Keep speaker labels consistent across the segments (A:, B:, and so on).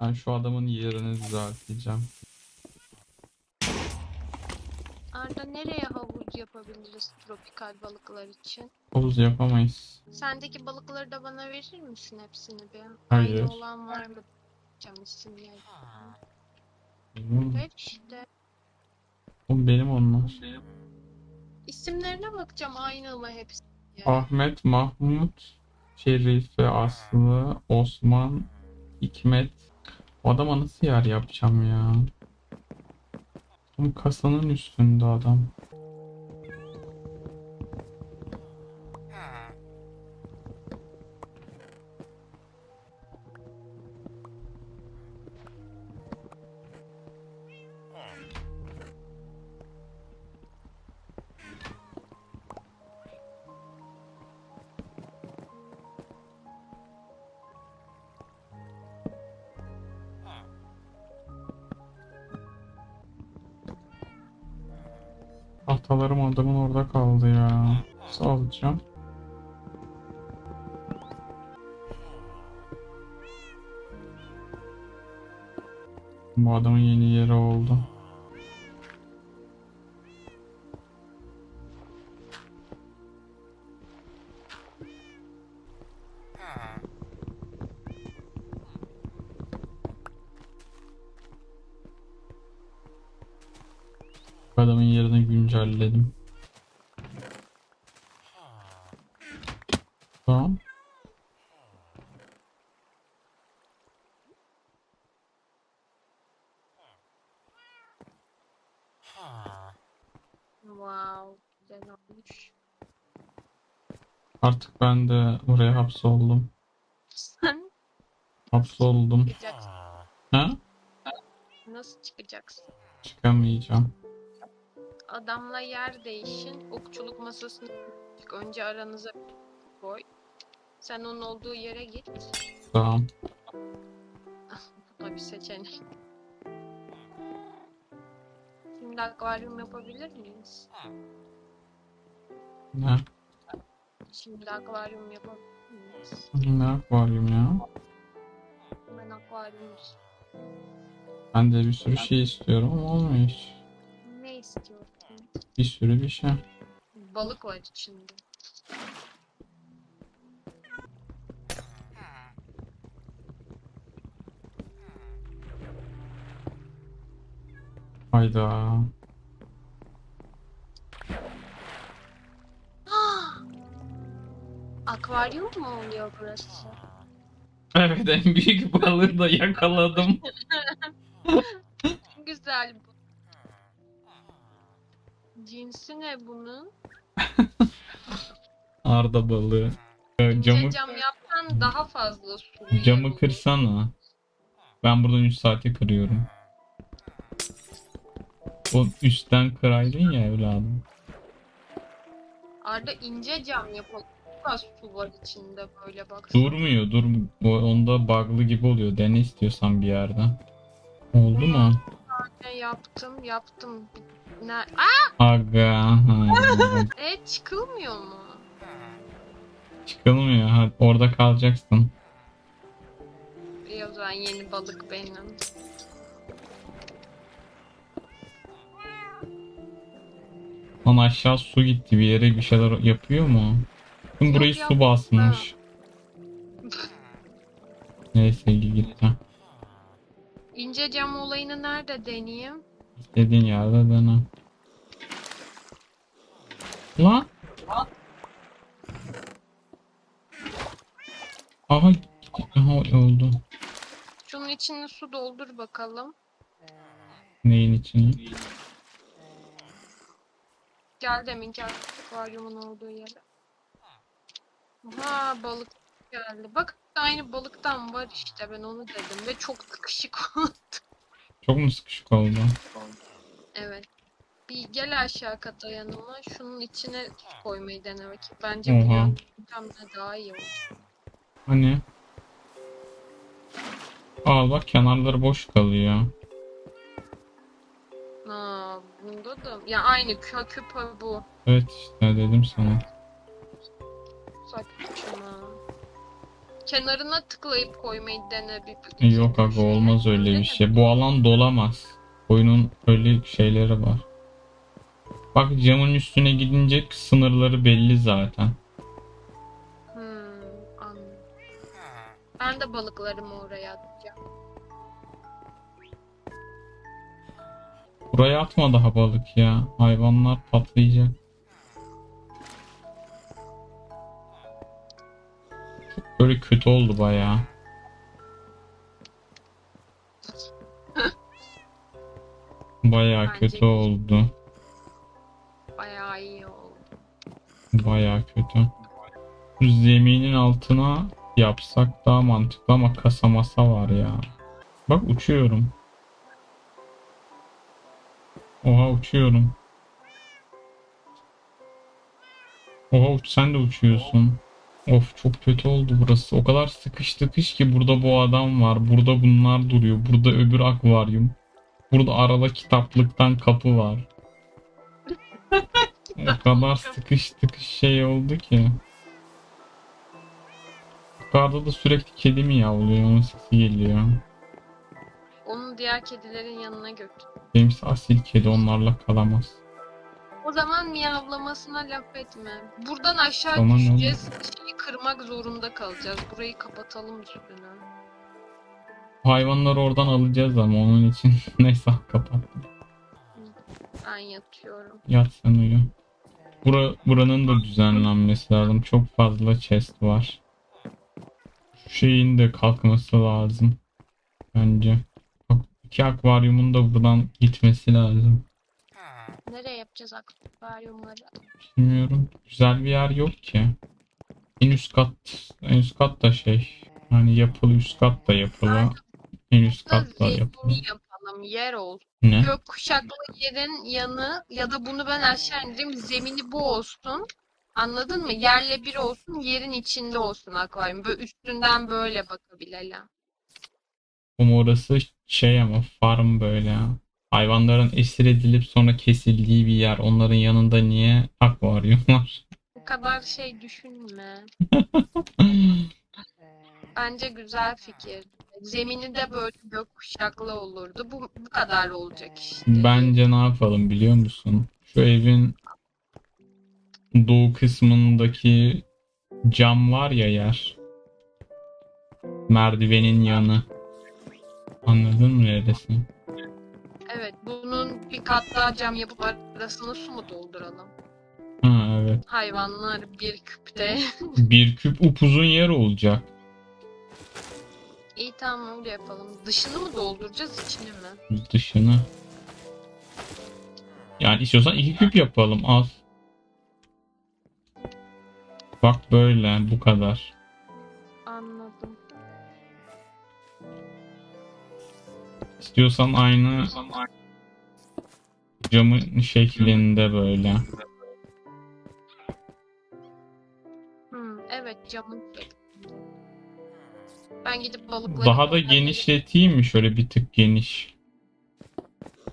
A: Ben şu adamın yerini düzelteceğim.
B: Arda nereye havuz yapabiliriz tropikal balıklar için?
A: Havuz yapamayız.
B: Sendeki balıkları da bana verir misin hepsini bir?
A: Hayır.
B: Aynı olan var mı? Bakacağım isimleri.
A: Benim,
B: Ver işte.
A: o benim onlar.
B: İsimlerine bakacağım aynı mı hepsi?
A: Ahmet, Mahmut, Şerife, Aslı, Osman, Hikmet. O adama nasıl yer yapacağım ya? Kasanın üstünde adam. Tahtalarım adamın orada kaldı ya. Nasıl alacağım? Bu adamın yeni yeri oldu. Adamın yerini güncelledim. Tamam.
B: Wow. Güzel olmuş.
A: Artık ben de buraya hapsoldum.
B: Sen
A: Hapsoldum.
B: çıkacaksın.
A: Ha?
B: Nasıl çıkacaksın?
A: Çıkamayacağım.
B: Adamla yer değişin. Okçuluk masasını çık. Önce aranıza koy. Sen onun olduğu yere git.
A: Tamam.
B: Bu da bir seçenek. Şimdi akvaryum yapabilir miyiz?
A: Ne?
B: Şimdi akvaryum yapabilir miyiz?
A: Ne akvaryum ya?
B: Ben akvaryum
A: Ben de bir sürü şey istiyorum ama olmuyor hiç.
B: ne istiyorsun?
A: Bir sürü bir şey.
B: Balık var içinde.
A: Hayda.
B: Akvaryum mu oluyor burası?
A: Evet en büyük balığı da yakaladım.
B: Güzel. Cinsi ne bunun?
A: Arda balığı.
B: İnce
A: Camı,
B: cam yapsan daha fazla su.
A: camı kırsana. Ben buradan 3 saate kırıyorum. O üstten kıraydın ya evladım.
B: Arda ince cam yapalım. Çok az su var içinde böyle bak.
A: Durmuyor dur. O, onda bug'lı gibi oluyor. Dene istiyorsan bir yerde. Oldu mu?
B: Ne yaptım yaptım. Ne? Aa!
A: Aga.
B: E çıkılmıyor mu?
A: Çıkılmıyor. Ha, orada kalacaksın.
B: İyi o zaman yeni balık benim.
A: Lan aşağı su gitti bir yere bir şeyler yapıyor mu? Şimdi burayı
B: Yok,
A: su basmış. Neyse gitti.
B: İnce cam olayını nerede deneyeyim?
A: İstediğin yerde dene. Lan. Aha gitti. Aha oldu.
B: Şunun içine su doldur bakalım.
A: Neyin içine?
B: Gel deminki akvaryumun olduğu yere. Ha balık geldi. Bak aynı balıktan var işte ben onu dedim ve çok sıkışık oldu.
A: Çok mu sıkışık oldu?
B: Bir gel aşağı kata yanıma. Şunun içine koymayı dene bakayım. Bence bu
A: Oha.
B: yöntemle daha iyi olur.
A: Hani? Al bak kenarları boş kalıyor.
B: Aa, bunda da ya aynı kö küpe bu.
A: Evet işte dedim sana.
B: Saçma. kenarına tıklayıp koymayı dene bir.
A: Yok aga
B: şeye.
A: olmaz öyle bir şey. Bu alan dolamaz. Oyunun öyle şeyleri var. Bak camın üstüne gidince sınırları belli zaten.
B: Hmm, anladım. Ben de balıklarımı oraya atacağım.
A: Buraya atma daha balık ya. Hayvanlar patlayacak. Çok böyle kötü oldu bayağı. Bayağı
B: Bence
A: kötü oldu.
B: Bayağı
A: kötü. Zeminin altına yapsak daha mantıklı ama kasa masa var ya. Bak uçuyorum. Oha uçuyorum. Oha sen de uçuyorsun. Of çok kötü oldu burası. O kadar sıkış tıkış ki burada bu adam var. Burada bunlar duruyor. Burada öbür akvaryum. Burada arada kitaplıktan kapı var. o kadar sıkış tıkış şey oldu ki. Yukarıda da sürekli kedi mi yavluyor? Onun sesi geliyor.
B: Onu diğer kedilerin yanına götür.
A: Benimsi asil kedi onlarla kalamaz.
B: O zaman miyavlamasına laf etme. Buradan aşağı
A: Aman
B: düşeceğiz. Şeyi kırmak zorunda kalacağız. Burayı kapatalım üstüne.
A: Hayvanları oradan alacağız ama onun için neyse kapattım.
B: Ben yatıyorum.
A: Yat sen uyu. Bura, buranın da düzenlenmesi lazım. Çok fazla chest var. Şu şeyin de kalkması lazım. Bence. Bak iki akvaryumun da buradan gitmesi lazım.
B: Nereye yapacağız akvaryumları?
A: Bilmiyorum. Güzel bir yer yok ki. En üst kat, en üst kat da şey. Hani yapılı üst kat da yapılı. En üst kat da yapılı.
B: Yapalım. Yer olsun.
A: Ne?
B: Gökkuşaklı yerin yanı ya da bunu ben aşağı indireyim. Zemini bu olsun. Anladın mı? Yerle bir olsun. Yerin içinde olsun akvaryum. Böyle üstünden böyle bakabilelim.
A: Ama orası şey ama farm böyle. Hayvanların esir edilip sonra kesildiği bir yer. Onların yanında niye akvaryum var?
B: Bu kadar şey düşünme. Bence güzel fikir. Zemini de böyle gökkuşaklı olurdu. Bu, bu kadar olacak işte.
A: Bence ne yapalım biliyor musun? Şu evin doğu kısmındaki cam var ya yer. Merdivenin yanı. Anladın mı neresi?
B: Evet, bunun bir kat daha cam yapıp arasına su mu dolduralım?
A: Ha evet.
B: Hayvanlar bir küpte.
A: Bir küp upuzun yer olacak.
B: İyi tamam öyle yapalım. Dışını mı dolduracağız, içini mi?
A: Dışını. Yani istiyorsan iki küp yapalım al. Bak böyle bu kadar.
B: Anladım.
A: İstiyorsan aynı camın şeklinde böyle.
B: Hmm, evet camın şekli. Ben gidip balıkları...
A: Daha da genişleteyim mi şöyle bir tık geniş.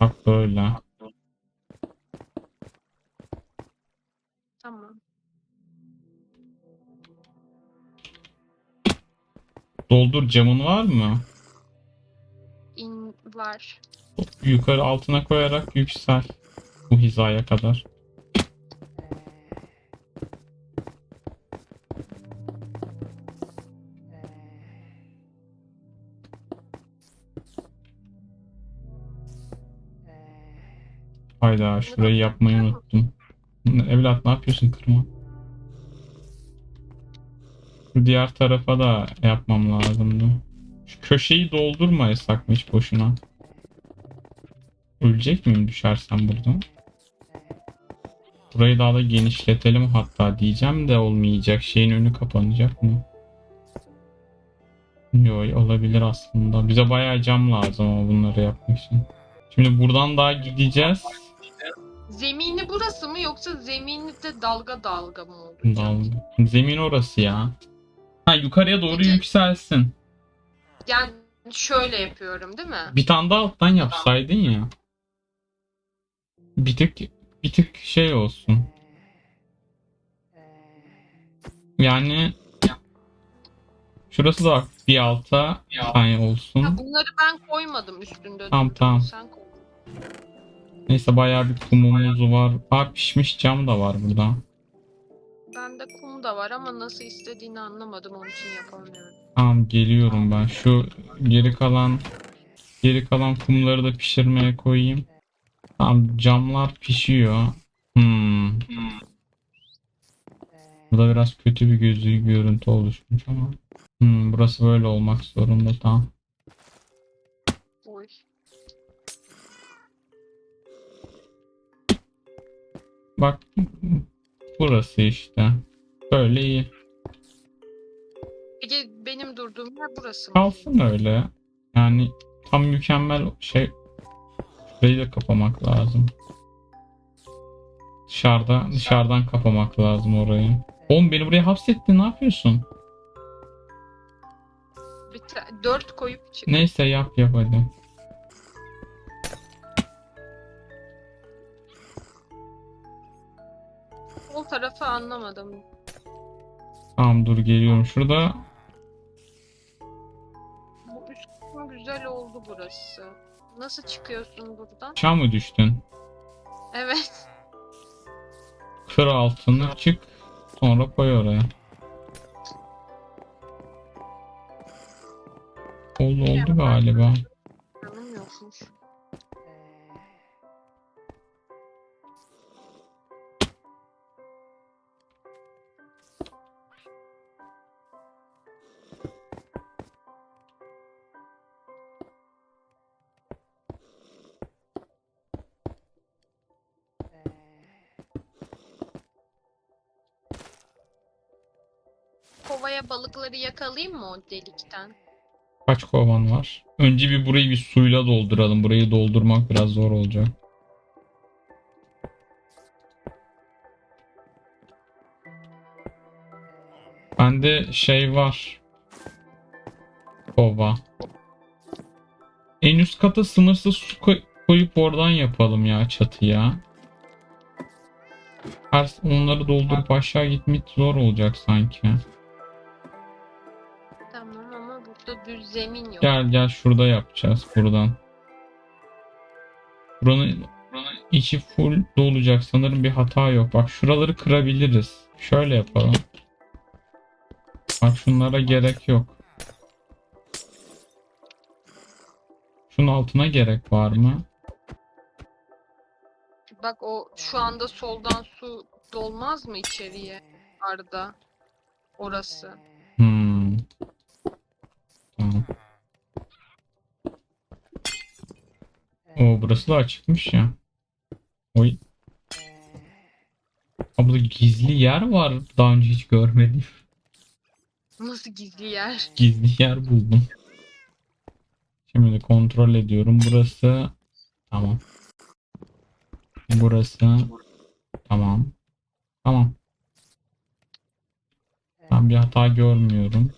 A: Bak böyle.
B: Tamam.
A: Doldur camın var mı?
B: İn var.
A: Yukarı altına koyarak yüksel. Bu hizaya kadar. Hayda şurayı yapmayı unuttum. Evlat ne yapıyorsun kırma? Şu diğer tarafa da yapmam lazımdı. Şu köşeyi doldurmayasak mı hiç boşuna? Ölecek miyim düşersem buradan? Burayı daha da genişletelim hatta diyeceğim de olmayacak. Şeyin önü kapanacak mı? Yok olabilir aslında. Bize bayağı cam lazım ama bunları yapmak için. Şimdi buradan daha gideceğiz.
B: Zemini burası mı yoksa zemini de dalga dalga mı olacak?
A: Dalga. Zemin orası ya. Ha yukarıya doğru
B: Peki.
A: yükselsin.
B: Yani şöyle yapıyorum değil mi?
A: Bir tane daha alttan yapsaydın ya. Bir tık bir tık şey olsun. Yani Şurası da bir alta bir tane olsun.
B: Ha, bunları ben koymadım üstünde.
A: Tamam, tamam.
B: Sen koy.
A: Neyse bayağı bir kumumuz var. Aa pişmiş cam da var burada.
B: Bende kum da var ama nasıl istediğini anlamadım onun için yapamıyorum.
A: Tamam geliyorum ben. Şu geri kalan geri kalan kumları da pişirmeye koyayım. Tamam camlar pişiyor. Hmm. Burada biraz kötü bir gözü görüntü oluşmuş ama. Hmm, burası böyle olmak zorunda tamam. Bak burası işte. Böyle iyi.
B: Ege benim durduğum yer burası mı?
A: Kalsın öyle. Yani tam mükemmel şey şurayı da kapamak lazım. Dışarıda dışarıdan kapamak lazım orayı. Oğlum beni buraya hapsettin ne yapıyorsun?
B: Bir ta- dört koyup çık.
A: Neyse yap yap hadi.
B: O tarafı anlamadım.
A: Tamam dur geliyorum. Şurada
B: Bu üst kısmı güzel oldu burası. Nasıl çıkıyorsun buradan?
A: aşağı mı düştün?
B: Evet.
A: Kır altını çık. Sonra koy oraya. Oldu oldu galiba.
B: Kovaya balıkları yakalayayım mı o delikten?
A: Kaç kovan var? Önce bir burayı bir suyla dolduralım. Burayı doldurmak biraz zor olacak. Bende şey var. Kova. En üst kata sınırsız su koy- koyup oradan yapalım ya çatıya. Her onları doldurup aşağı gitmek zor olacak sanki.
B: Burada düz zemin yok.
A: Gel gel şurada yapacağız buradan. Buranın, buranın içi full dolacak sanırım bir hata yok. Bak şuraları kırabiliriz. Şöyle yapalım. Bak şunlara gerek yok. Şunun altına gerek var mı?
B: Bak o şu anda soldan su dolmaz mı içeriye? Arda. Orası.
A: Hmm. Tamam. O burası da açıkmış ya. Oy. Burada gizli yer var. Daha önce hiç görmedim.
B: Nasıl gizli yer?
A: Gizli yer buldum. Şimdi kontrol ediyorum. Burası tamam. Burası tamam. Tamam. Ben bir hata görmüyorum.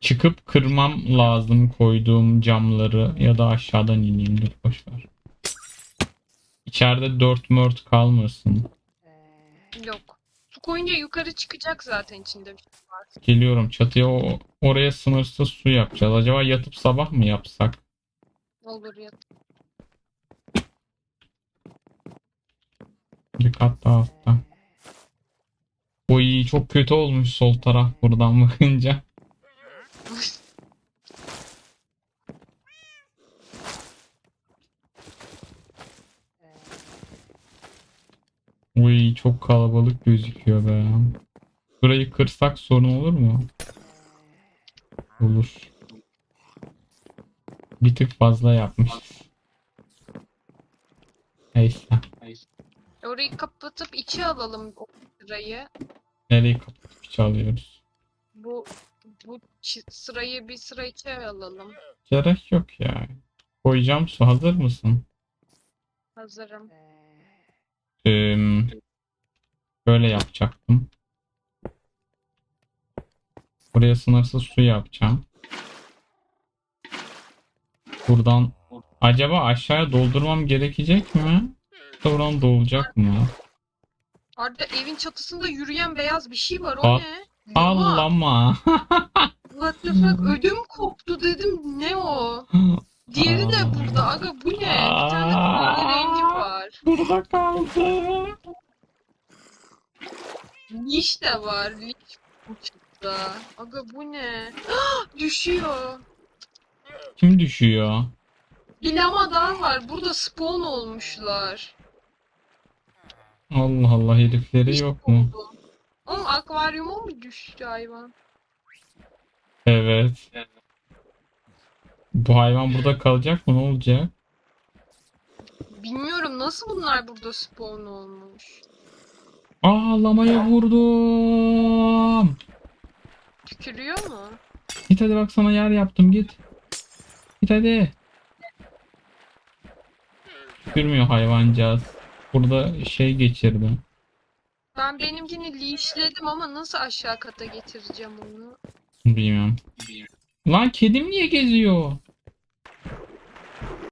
A: Çıkıp kırmam lazım koyduğum camları ya da aşağıdan ineyim dur boşver. İçeride dört mört kalmasın.
B: Yok. Su koyunca yukarı çıkacak zaten içinde. bir şey var.
A: Geliyorum çatıya o, oraya sınırsız su yapacağız. Acaba yatıp sabah mı yapsak?
B: Olur ya.
A: Bir kat daha altta. Oy çok kötü olmuş sol taraf buradan bakınca. Uy çok kalabalık gözüküyor be. Burayı kırsak sorun olur mu? Olur. Bir tık fazla yapmışız. Neyse.
B: Orayı kapatıp içe alalım o sırayı.
A: Nereyi kapatıp çalıyoruz?
B: Bu bu çi- sırayı bir sıra içe alalım.
A: Gerek yok ya. Koyacağım su hazır mısın?
B: Hazırım.
A: Ee, böyle yapacaktım. Buraya sınırsız su yapacağım. Buradan acaba aşağıya doldurmam gerekecek mi? Yoksa Buradan dolacak mı?
B: Arda evin çatısında yürüyen beyaz bir şey var. O
A: Aa.
B: ne?
A: Allama.
B: What the fuck? Ödüm koptu dedim. Ne o? Diğeri de burada. Aga bu ne? Bir tane kahverengi var.
A: Burada kaldı.
B: Liş de var. Liş uçta. Aga bu ne? Düşüyor.
A: Kim düşüyor?
B: Bir lama daha var. Burada spawn olmuşlar.
A: Allah Allah herifleri
B: Liş
A: yok mu?
B: oldu. Oğlum akvaryuma mı düştü hayvan?
A: Evet. Bu hayvan burada kalacak mı? Ne olacak?
B: Bilmiyorum nasıl bunlar burada spawn olmuş.
A: Aa lamaya vurdum.
B: Tükürüyor mu?
A: Git hadi bak sana yer yaptım git. Git hadi. Tükürmüyor hayvancağız. Burada şey geçirdim.
B: Ben benimkini leashledim ama nasıl aşağı kata getireceğim onu?
A: Bilmiyorum. Lan kedim niye geziyor?